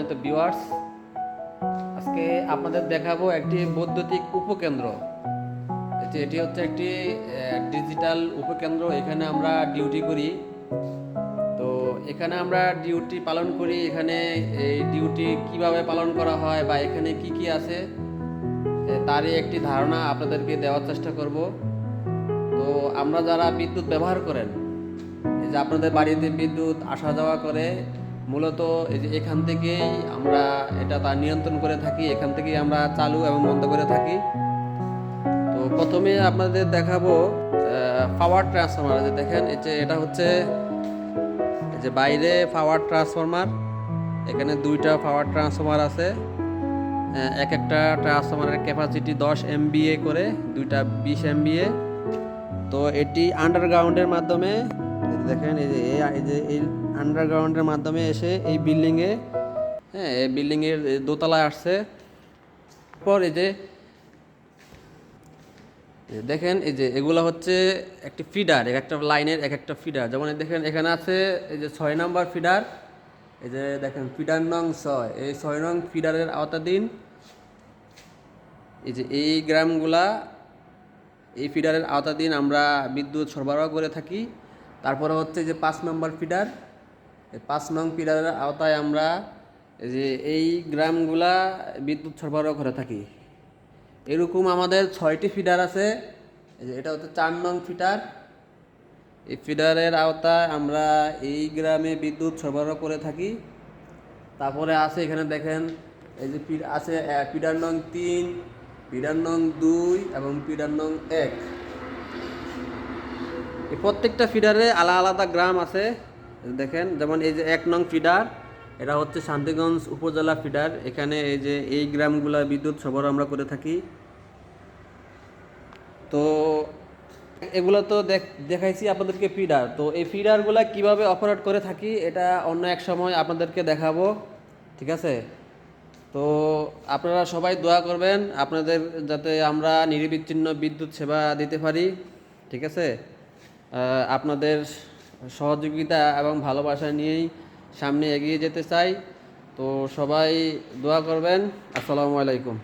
সম্মানিত ভিউয়ার্স আজকে আপনাদের দেখাবো একটি বৈদ্যুতিক উপকেন্দ্র। এটি হচ্ছে একটি ডিজিটাল উপকেন্দ্র। এখানে আমরা ডিউটি করি। তো এখানে আমরা ডিউটি পালন করি। এখানে এই ডিউটি কীভাবে পালন করা হয় বা এখানে কি কি আছে তারই একটি ধারণা আপনাদেরকে দেওয়ার চেষ্টা করব। তো আমরা যারা বিদ্যুৎ ব্যবহার করেন যে আপনাদের বাড়িতে বিদ্যুৎ আসা যাওয়া করে মূলত এই যে এখান থেকেই আমরা এটা তার নিয়ন্ত্রণ করে থাকি, এখান থেকেই আমরা চালু এবং বন্ধ করে থাকি। তো প্রথমে আপনাদের দেখাবো পাওয়ার ট্রান্সফরমার যে দেখেন, এই যে এটা হচ্ছে, এই যে বাইরে পাওয়ার ট্রান্সফরমার এখানে দুইটা পাওয়ার ট্রান্সফরমার আছে। এক একটা ট্রান্সফরমারের ক্যাপাসিটি দশ এমবিএ করে, দুইটা বিশ এমবিএ তো এটি আন্ডারগ্রাউন্ডের মাধ্যমে দেখেন, এই যে এই- যে এই আন্ডারগ্রাউন্ডের মাধ্যমে এসে এই বিল্ডিংয়ে হ্যাঁ এই বিল্ডিংয়ের দোতলায় আসছে। পর এই যে দেখেন, এই যে এগুলো হচ্ছে একটি ফিডার এক একটা লাইনের এক একটা ফিডার যেমন দেখেন, এখানে আছে এই যে ছয় নম্বর ফিডার এই যে দেখেন ফিডার নং ছয়। এই ছয় নং ফিডারের আওতাধীন এই যে এই গ্রামগুলা, এই ফিডারের আওতাধীন আমরা বিদ্যুৎ সরবরাহ করে থাকি। তারপরে হচ্ছে যে পাঁচ নম্বর ফিডার এই পাঁচ নং ফিডারের আওতায় আমরা যে এই গ্রামগুলা বিদ্যুৎ সরবরাহ করে থাকি। এরকম আমাদের ছয়টি ফিডার আছে এটা হচ্ছে চার নং ফিডার। এই ফিডারের আওতায় আমরা এই গ্রামে বিদ্যুৎ সরবরাহ করে থাকি। তারপরে আছে এখানে দেখেন, এই যে আছে পিডার নং তিন পিডার নং দুই এবং পিডার নং এক। এই প্রত্যেকটা ফিডারে আলাদা আলাদা গ্রাম আছে, দেখেন, যেমন এই যে এক নং ফিডার, এটা হচ্ছে শান্তিগঞ্জ উপজেলা ফিডার, এখানে এই যে এই গ্রামগুলা বিদ্যুৎ সরবরাহ আমরা করে থাকি। তো এগুলো তো দেখ- দেখাইছি আপনাদেরকে ফিডার, তো এই ফিডারগুলা কীভাবে অপারেট করে থাকি, এটা অন্য এক সময় আপনাদেরকে দেখাবো, ঠিক আছে? তো আপনারা সবাই দোয়া করবেন, আপনাদের যাতে আমরা নিরবিচ্ছিন্ন বিদ্যুৎ সেবা দিতে পারি, ঠিক আছে? আপনাদের সহযোগিতা এবং ভালোবাসা নিয়েই সামনে এগিয়ে যেতে চাই। তো সবাই দোয়া করবেন। আসসালামু আলাইকুম।